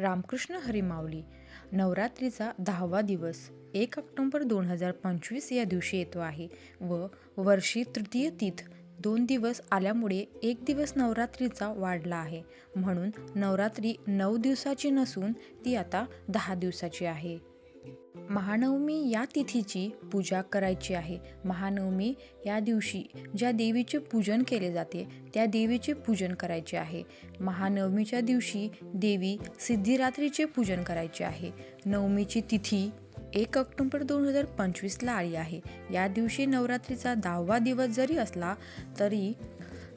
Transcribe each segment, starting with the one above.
रामकृष्ण हरिमावली नवरात्रीचा दहावा दिवस. एक ऑक्टोंबर दोन हजार पंचवीस या दिवशी येतो आहे व वर्षी तृतीय तीथ. दोन दिवस आल्यामुळे एक दिवस नवरात्रीचा वाढला आहे. म्हणून नवरात्री नऊ दिवसाची नसून ती आता दहा दिवसाची आहे. महानवमी या तिथीची पूजा करायची आहे. महानवमी या दिवशी ज्या देवीचे पूजन केले जाते त्या देवीचे पूजन करायचे आहे. महानवमीच्या दिवशी देवी सिद्धिरात्रीचे पूजन करायचे आहे. नवमीची तिथी एक ऑक्टोंबर दोन हजार पंचवीसला आली आहे. या दिवशी नवरात्रीचा दहावा दिवस जरी असला तरी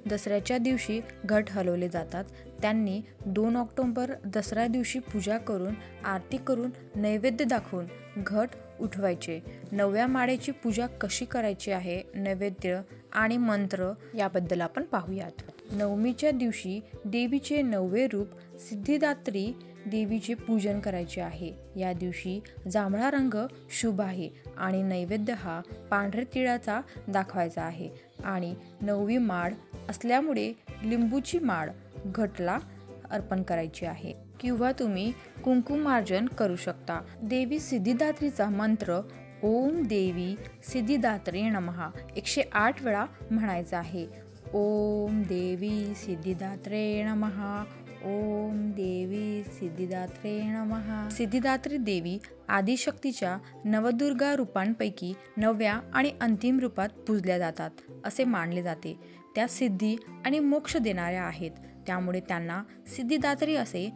दसऱ्याच्या दिवशी घट हलवले जातात. त्यांनी दोन ऑक्टोंबर दसऱ्या दिवशी पूजा करून आरती करून नैवेद्य दाखवून घट उठवायचे. नवव्या माळेची पूजा कशी करायची आहे? नैवेद्य आणि मंत्र याबद्दल आपण पाहूयात. नवमीच्या दिवशी देवीचे नववे रूप सिद्धिदात्री देवीचे पूजन करायचे आहे. या दिवशी जांभळा रंग शुभ आहे आणि नैवेद्य हा पांढऱ्या तिळाचा दाखवायचा आहे. आणि नववी माळ असल्यामुळे लिंबूची माळ घटला अर्पण करायची आहे. किंवा तुम्ही कुंकुमार्जन करू शकता. देवी सिद्धिदात्रीचा मंत्र ओम देवी सिद्धिदात्री नमहा एकशे आठ वेळा म्हणायचा आहे. ओम देवी सिद्धिदात्रे नमहा ओम देवी सिद्धिदात्रे नमहा सिद्धिदात्री देवी आदिशक्तीच्या नवदुर्गा रूपांपैकी नवव्या आणि अंतिम रूपात पूजल्या जातात असे मानले जाते. त्या सिद्धी आणि मोक्ष देणाऱ्या आहेत. त्यामुळे त्यांना सिद्धिदात्री असे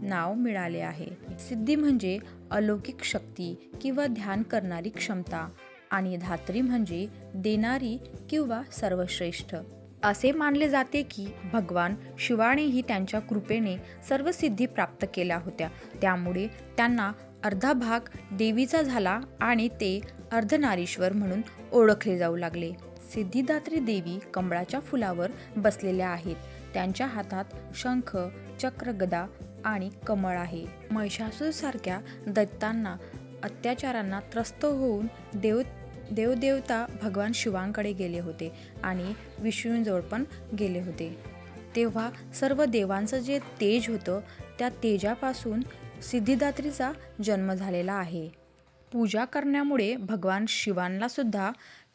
नाव मिळाले आहे. सिद्धी म्हणजे अलौकिक शक्ती किंवा ध्यान करणारी क्षमता आणि धात्री म्हणजे देणारी किंवा सर्वश्रेष्ठ. असे मानले जाते की भगवान शिवानेही त्यांच्या कृपेने सर्व सिद्धी प्राप्त केल्या होत्या. त्यामुळे त्यांना अर्धा भाग देवीचा झाला आणि ते अर्धनारीश्वर म्हणून ओळखले जाऊ लागले. सिद्धिदात्री देवी कमळाच्या फुलावर बसलेल्या आहेत. त्यांच्या हातात शंख चक्रगदा आणि कमळ आहे. महिषासूरसारख्या दैत्यांना अत्याचारांना त्रस्त होऊन देव देवदेवता भगवान शिवांकडे गेले होते आणि विष्णूंजवळ पण गेले होते. तेव्हा सर्व देवांचं जे तेज होतं त्या तेजापासून सिद्धिदात्रीचा जन्म झालेला आहे. पूजा करण्यामुळे भगवान शिवांनासुद्धा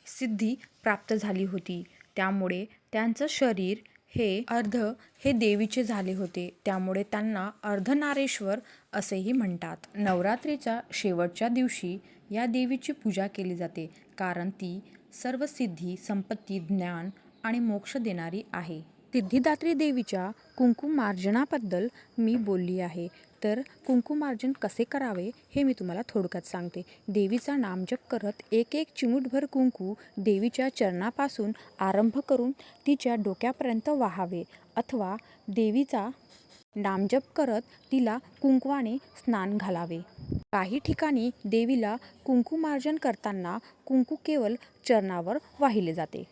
सिद्धी प्राप्त झाली होती. त्यामुळे त्यांचं शरीर हे अर्ध हे देवीचे झाले होते. त्यामुळे त्यांना अर्धनारेश्वर असेही म्हणतात. नवरात्रीच्या शेवटच्या दिवशी या देवीची पूजा केली जाते कारण ती सर्व सिद्धी संपत्ती ज्ञान आणि मोक्ष देणारी आहे. सिद्धिदात्री देवीच्या कुंकुमार्जनाबद्दल मी बोलली आहे. तर कुंकुमार्जन कसे करावे हे मी तुम्हाला थोडक्यात सांगते. देवीचा नामजप करत एक एक चिमूटभर कुंकू देवीच्या चरणापासून आरंभ करून तिच्या डोक्यापर्यंत वाहावे अथवा देवीचा नामजप करत तिला कुंकवाने स्नान घालावे. काही ठिकाणी देवीला कुंकुमार्जन करताना कुंकू केवळ चरणावर वाहिले जाते.